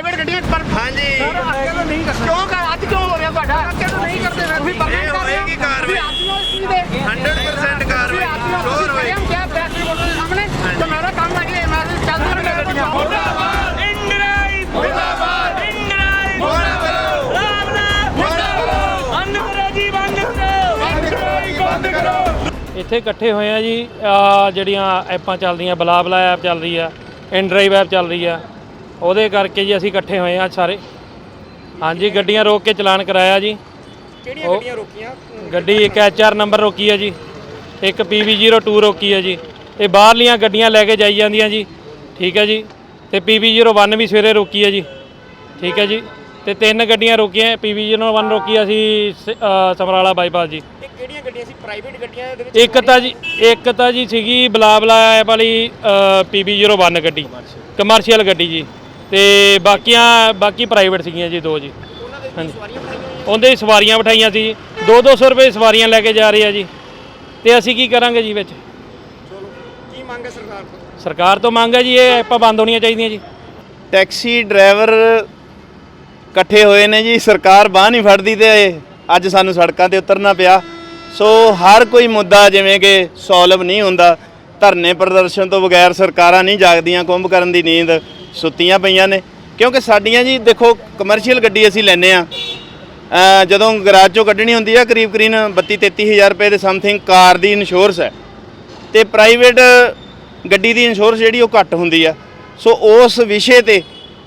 Private ਗੱਡੀਆਂ ਪਰ ਹਾਂਜੀ। ਅੱਗੇ ਤੋਂ ਨਹੀਂ ਕਰਨਾ। ਕਿਉਂ ਕਰ? ਅੱਜ ਕਿਉਂ ਹੋ ਰਿਹਾ ਤੁਹਾਡਾ? ਅੱਗੇ ਤੋਂ ਨਹੀਂ ਕਰਦੇ ਤੁਸੀਂ ਇਹ ਕਰ ਰਹੇ ਹੋ। ਕਾਰਵਾਈ। ਤੁਸੀਂ ਅੱਜ ਨੂੰ ਇਸ ਚੀਜ਼ ਦੇ 100% ਕਾਰਵਾਈ ਜ਼ਰੂਰ ਹੋਏਗੀ ਹੋਏਗੀ। ਕਿਆ ਪ੍ਰੈਸ ਰਿਪੋਰਟਰ ਦੇ ਸਾਹਮਣੇ? ਤੇ ਮੇਰਾ ਕੰਮ ਹੈ ਕਿ ਮੈਂ ਚੱਲਦਾ ਰਿਹਾ ਗੱਡੀਆਂ ਮੁਰਦਾਬਾਦ। ਇੰਦਰਾਈ ਮੁਰਦਾਬਾਦ ਇੰਦਰਾਈ ਮੁਰਦਾਬਾਦ। ਮੁਰਦਾਬਾਦ। ਬੰਦ ਕਰੋ ਜੀ ਬੰਦ ਕਰੋ ਬੰਦ ਕਰੋ ਇੱਥੇ ਇਕੱਠੇ ਹੋਏ ਆ ਜੀ ਜਿਹੜੀਆਂ ਐਪਾਂ ਚੱਲਦੀਆਂ ਬਲਾ ਬਲਾ ਐਪ ਚੱਲ ਰਹੀ ਆ ਇਨਡਰਾਈਵ ਐਪ ਚੱਲ ਰਹੀ ਆ। ਉਹਦੇ ਕਰਕੇ ਜੀ ਅਸੀਂ ਇਕੱਠੇ ਹੋਏ ਆ ਸਾਰੇ। ਹਾਂਜੀ ਗੱਡੀਆਂ ਰੋਕ ਕੇ ਚਲਾਨ ਕਰਾਇਆ ਜੀ। ਕਿਹੜੀਆਂ ਗੱਡੀਆਂ ਰੋਕੀਆਂ? ਗੱਡੀ ਇੱਕ ਐਚਆਰ ਨੰਬਰ ਰੋਕੀ ਆ ਜੀ। ਇੱਕ PV02 ਰੋਕੀ ਆ ਜੀ। ਇਹ ਬਾਹਰਲੀਆਂ ਗੱਡੀਆਂ ਲੈ ਕੇ ਜਾਈ ਜਾਂਦੀਆਂ ਜੀ। ਠੀਕ ਹੈ ਜੀ। ਤੇ PV01 ਵੀ ਸਵੇਰੇ ਰੋਕੀ ਆ ਜੀ। ਠੀਕ ਹੈ ਜੀ। ਤੇ ਤਿੰਨ ਗੱਡੀਆਂ ਰੋਕੀਆਂ PV01 ਰੋਕੀ ਆ ਅਸੀਂ ਸਮਰਾਲਾ ਬਾਈਪਾਸ ਜੀ। ਇਹ ਕਿਹੜੀਆਂ ਗੱਡੀਆਂ ਸੀ? ਪ੍ਰਾਈਵੇਟ ਗੱਡੀਆਂ ਦੇ ਵਿੱਚ ਇੱਕ ਤਾਂ ਜੀ ਇੱਕ ਤਾਂ ਜੀ ਸੀਗੀ ਬਲਾ ਬਲਾ ਐਪ ਵਾਲੀ PB01 ਗੱਡੀ। ਕਮਰਸ਼ੀਅਲ ਗੱਡੀ ਜੀ। ਤੇ ਬਾਕੀਆਂ ਬਾਕੀ ਪ੍ਰਾਈਵੇਟ ਸੀਗੀਆਂ ਜੀ ਦੋ ਜੀ। ਉਹਨਾਂ ਦੇ ਹਾਂਜੀ। ਉਹਦੇ ਸਵਾਰੀਆਂ ਬਿਠਾਈਆਂ ਸੀ 2-200 ਰੁਪਏ ਸਵਾਰੀਆਂ ਲੈ ਕੇ ਜਾ ਰਹੇ ਆ ਜੀ। ਤੇ ਅਸੀਂ ਕੀ ਕਰਾਂਗੇ ਜੀ ਵਿੱਚ? ਚਲੋ ਕੀ ਮੰਗ ਹੈ ਸਰਕਾਰ ਤੋਂ? ਸਰਕਾਰ ਤੋਂ ਮੰਗ ਹੈ ਜੀ ਇਹ ਐਪਾਂ ਬੰਦ ਹੋਣੀਆਂ ਚਾਹੀਦੀਆਂ ਜੀ। ਟੈਕਸੀ ਡਰਾਈਵਰ ਇਕੱਠੇ ਹੋਏ ਨੇ ਜੀ ਸਰਕਾਰ ਬਾਹ ਨਹੀਂ ਫੜਦੀ ਤੇ ਅੱਜ ਸਾਨੂੰ ਸੜਕਾਂ ਤੇ ਉਤਰਨਾ ਪਿਆ। ਸੋ ਹਰ ਕੋਈ ਮੁੱਦਾ ਜਿਵੇਂ ਕਿ ਸੋਲਵ ਨਹੀਂ ਹੁੰਦਾ ਧਰਨੇ ਪ੍ਰਦਰਸ਼ਨ ਤੋਂ ਬਗੈਰ ਸਰਕਾਰਾਂ ਨਹੀਂ ਜਾਗਦੀਆਂ, ਕੁੰਭ ਕਰਨ ਦੀ ਨੀਂਦ ਸੁੱਤੀਆਂ ਪਈਆਂ ਨੇ। ਕਿਉਂਕਿ ਸਾਡੀਆਂ ਜੀ ਦੇਖੋ ਕਮਰਸ਼ੀਅਲ ਗੱਡੀ ਅਸੀਂ ਲੈਨੇ ਆ ਜਦੋਂ ਗਰਾਜ ਚੋਂ ਕੱਢਣੀ ਹੁੰਦੀ ਆ, ਕਰੀਬ ਕਰੀਬ 32 33000 ਰੁਪਏ ਦੇ ਸਮਥਿੰਗ ਕਾਰ ਦੀ ਇੰਸ਼ੋਰੈਂਸ ਹੈ। ਤੇ ਪ੍ਰਾਈਵੇਟ ਗੱਡੀ ਦੀ ਇੰਸ਼ੋਰੈਂਸ ਜਿਹੜੀ ਉਹ ਘੱਟ ਹੁੰਦੀ ਆ। ਸੋ ਉਸ ਵਿਸ਼ੇ ਤੇ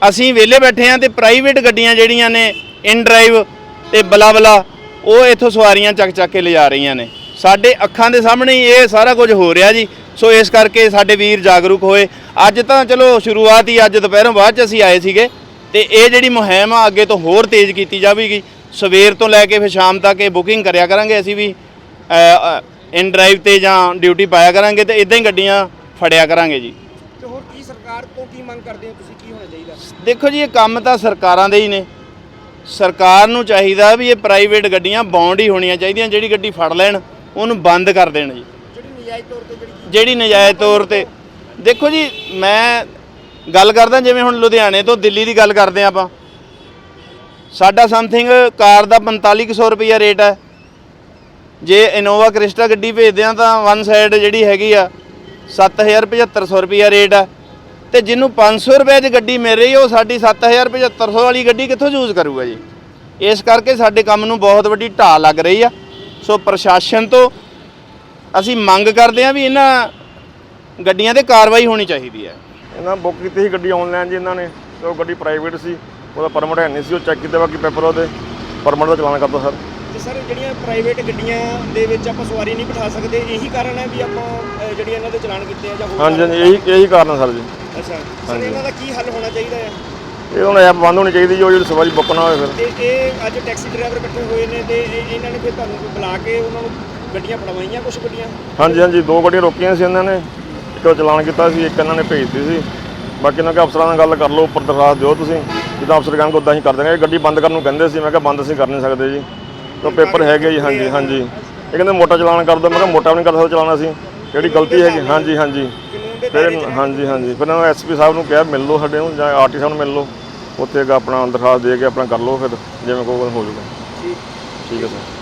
ਅਸੀਂ ਵਿਹਲੇ ਬੈਠੇ ਆ ਤੇ ਪ੍ਰਾਈਵੇਟ ਗੱਡੀਆਂ ਜਿਹੜੀਆਂ ਨੇ ਇਨ ਡਰਾਈਵ ਤੇ ਬਲਾ ਬਲਾ ਉਹ ਇੱਥੋਂ ਸਵਾਰੀਆਂ ਚੱਕ ਚੱਕ ਕੇ ਲਿਜਾ ਰਹੀਆਂ ਨੇ। ਸਾਡੇ ਅੱਖਾਂ ਦੇ ਸਾਹਮਣੇ ਇਹ ਸਾਰਾ ਕੁਝ ਹੋ ਰਿਹਾ ਜੀ। ਸੋ ਇਸ ਕਰਕੇ ਸਾਡੇ ਵੀਰ ਜਾਗਰੂਕ ਹੋਏ। ਅੱਜ ਤਾਂ ਚਲੋ ਸ਼ੁਰੂਆਤ ਹੀ ਅੱਜ ਦੁਪਹਿਰੋਂ ਬਾਅਦ ਚ ਅਸੀਂ ਆਏ ਸੀਗੇ। ਤੇ ਇਹ ਜਿਹੜੀ ਮੁਹਿੰਮ ਆ ਅੱਗੇ ਤੋਂ ਹੋਰ ਤੇਜ਼ ਕੀਤੀ ਜਾਵੇਗੀ। ਸਵੇਰ ਤੋਂ ਲੈ ਕੇ ਫਿਰ ਸ਼ਾਮ ਤੱਕ ਇਹ ਬੁਕਿੰਗ ਕਰਿਆ ਕਰਾਂਗੇ ਅਸੀਂ ਵੀ। ਇਨ ਡਰਾਈਵ ਤੇ ਜਾਂ ਡਿਊਟੀ ਪਾਇਆ ਕਰਾਂਗੇ ਤੇ ਇਦਾਂ ਹੀ ਗੱਡੀਆਂ ਫੜਿਆ ਕਰਾਂਗੇ ਜੀ। ਤੇ ਹੋਰ ਕੀ ਸਰਕਾਰ ਤੋਂ ਕੀ ਮੰਗ ਕਰਦੇ ਹੋ? ਤੁਸੀਂ ਕੀ ਹੋਣਾ ਚਾਹੀਦਾ? ਦੇਖੋ ਜੀ ਇਹ ਕੰਮ ਤਾਂ ਸਰਕਾਰਾਂ ਦੇ ਹੀ ਨੇ। ਸਰਕਾਰ ਨੂੰ ਚਾਹੀਦਾ ਵੀ ਇਹ ਪ੍ਰਾਈਵੇਟ ਗੱਡੀਆਂ ਬੌਂਡ ਹੀ ਹੋਣੀਆਂ ਚਾਹੀਦੀਆਂ। ਜਿਹੜੀ ਗੱਡੀ ਫੜ ਲੈਣ ਉਹਨੂੰ ਬੰਦ ਕਰ ਦੇਣ ਜੀ। ਨਜਾਇਜ਼ ਤੌਰ ਤੇ ਜਿਹੜੀ ਜਿਹੜੀ ਨਜਾਇਜ਼ ਤੌਰ ਤੇ। ਦੇਖੋ ਜੀ, ਮੈਂ ਗੱਲ ਕਰਦਾ ਜਿਵੇਂ ਹੁਣ ਲੁਧਿਆਣੇ ਤੋਂ ਦਿੱਲੀ ਦੀ ਗੱਲ ਕਰਦੇ ਹਾਂ ਆਪਾਂ। ਸਾਡਾ ਸਮਥਿੰਗ ਕਾਰ ਦਾ 4500 ਰੁਪਈਆ ਰੇਟ ਹੈ। ਜੇ ਇਨੋਵਾ ਕ੍ਰਿਸਟਾ ਗੱਡੀ ਭੇਜਦੇ ਆ ਤਾਂ ਵਨ ਸਾਈਡ ਜਿਹੜੀ ਹੈਗੀ ਆ 7750 ਰੁਪਈਆ ਰੇਟ ਹੈ। ਤੇ ਜਿਹਨੂੰ 500 ਰੁਪਏ 'ਚ ਗੱਡੀ ਮਿਲ ਰਹੀ ਉਹ ਸਾਡੀ 7750 ਵਾਲੀ ਗੱਡੀ ਕਿੱਥੋਂ ਯੂਜ਼ ਕਰੂਗਾ ਜੀ? ਇਸ ਕਰਕੇ ਸਾਡੇ ਕੰਮ ਨੂੰ ਬਹੁਤ ਵੱਡੀ ਢਾਹ ਲੱਗ ਰਹੀ ਆ। ਸੋ ਪ੍ਰਸ਼ਾਸਨ ਤੋਂ ਅਸੀਂ ਮੰਗ ਕਰਦੇ ਹਾਂ ਵੀ ਇਹਨਾਂ ਗੱਡੀਆਂ ਤੇ ਕਾਰਵਾਈ ਹੋਣੀ ਚਾਹੀਦੀ ਹੈ। ਇਹਨਾਂ ਬੁੱਕ ਕੀਤੀ ਸੀ ਗੱਡੀ ਆਨਲਾਈਨ ਜੀ ਇਹਨਾਂ ਨੇ ਤੇ ਉਹ ਗੱਡੀ ਪ੍ਰਾਈਵੇਟ ਸੀ ਉਹਦਾ ਪਰਮਿਟ ਹੈ ਨਹੀਂ ਸੀ ਉਹ ਚੈੱਕ ਕੀਤੇ ਬਾਕੀ ਪੇਪਰ ਉਹਦੇ ਪਰਮਿਟ ਦਾ ਚਲਾਨ ਕਰਦਾ ਸਰ। ਤੇ ਸਰ ਜਿਹੜੀਆਂ ਪ੍ਰਾਈਵੇਟ ਗੱਡੀਆਂ ਦੇ ਵਿੱਚ ਆਪਾਂ ਸਵਾਰੀ ਨਹੀਂ ਬਿਠਾ ਸਕਦੇ ਇਹੀ ਕਾਰਨ ਹੈ ਵੀ ਆਪਾਂ ਜਿਹੜੀਆਂ ਇਹਨਾਂ ਦੇ ਚਲਾਨ ਕੀਤੇ ਆ ਜਾਂ ਹੋਰ ਹਾਂਜੀ ਇਹੀ ਇਹੀ ਕਾਰਨ ਹੈ ਸਰ ਜੀ। ਅੱਛਾ ਸਰ। ਇਹਨਾਂ ਦਾ ਕੀ ਹੱਲ ਹੋਣਾ ਚਾਹੀਦਾ ਹੈ? ਇਹ ਹੁਣ ਐਪ ਬੰਦ ਹੋਣੀ ਚਾਹੀਦੀ ਜੀ ਉਹ ਜਿਹੜੀ ਸਵਾਰੀ ਬੁੱਕ ਨਾ ਹੋਵੇ ਫਿਰ। ਤੇ ਇਹ ਅੱਜ ਟੈਕਸੀ ਡਰਾਈਵਰ ਇਕੱਠੇ ਹੋਏ ਨੇ ਤੇ ਇਹ- ਇਹਨਾਂ ਨੇ ਫਿਰ ਤੁਹਾਨੂੰ ਬੁਲਾ ਕੇ ਉਹਨਾਂ ਨੂੰ ਗੱਡੀਆਂ ਫੜਵਾਈਆਂ ਕੁਝ ਗੱਡੀਆਂ? ਹਾਂਜੀ ਹਾਂਜੀ ਦੋ ਗੱਡੀਆਂ ਰੋਕੀਆਂ ਸੀ ਇਹਨਾਂ ਨੇ। ਇੱਕ ਚਲਾਨ ਕੀਤਾ ਸੀ ਇੱਕ ਇਹਨਾਂ ਨੇ ਭੇਜਤੀ ਸੀ। ਬਾਕੀ ਇਹਨਾਂ ਕੇ ਅਫਸਰਾਂ ਨਾਲ ਗੱਲ ਕਰ ਲਓ ਉੱਪਰ ਦਰਖਾਸਤ ਦਿਓ ਤੁਸੀਂ। ਜਿੱਦਾਂ ਅਫਸਰ ਕਹਿਣਗੇ ਉਦਾਂ ਹੀ ਕਰ ਦੇਣਗੇ ਗੱਡੀ ਬੰਦ ਕਰਨ ਨੂੰ ਕਹਿੰਦੇ ਸੀ ਮੈਂ ਕਿਹਾ ਬੰਦ ਅਸੀਂ ਕਰ ਨਹੀਂ ਸਕਦੇ ਜੀ। ਤਾਂ ਪੇਪਰ ਹੈਗੇ ਜੀ ਹਾਂਜੀ ਹਾਂਜੀ। ਇਹ ਕਹਿੰਦੇ ਮੋਟਾ ਚਲਾਨ ਕਰ ਦਿਓ ਮੈਂ ਕਿਹਾ ਮੋਟਾ ਵੀ ਨਹੀਂ ਕਰ ਸਕਦੇ ਚਲਾਨ ਅਸੀਂ। ਜਿਹੜੀ ਗਲਤੀ ਹੈਗੀ ਹਾਂਜੀ ਹਾਂਜੀ। ਕਾਨੂੰਨ ਦੇ ਫਿਰ ਹਾਂਜੀ ਹਾਂਜੀ। ਫਿਰ ਇਹਨਾਂ ਐਸਪੀ ਸਾਹਿਬ ਨੂੰ ਕਿਹਾ ਮਿਲ ਲਓ ਸਾਡੇ ਨੂੰ ਜਾਂ ਆਰਟੀ ਸਾਹਿਬ ਨੂੰ ਮਿਲ ਲਓ। ਉੱਥੇ ਆਪਣਾ ਦਰਖਾਸਤ ਦੇ ਕੇ ਆਪਣਾ ਕਰ ਲਓ ਫਿਰ ਜਿਵੇਂ ਕੋਈ ਹੋ ਜਾਊਗਾ ਠੀਕ ਹੈ ਸਰ।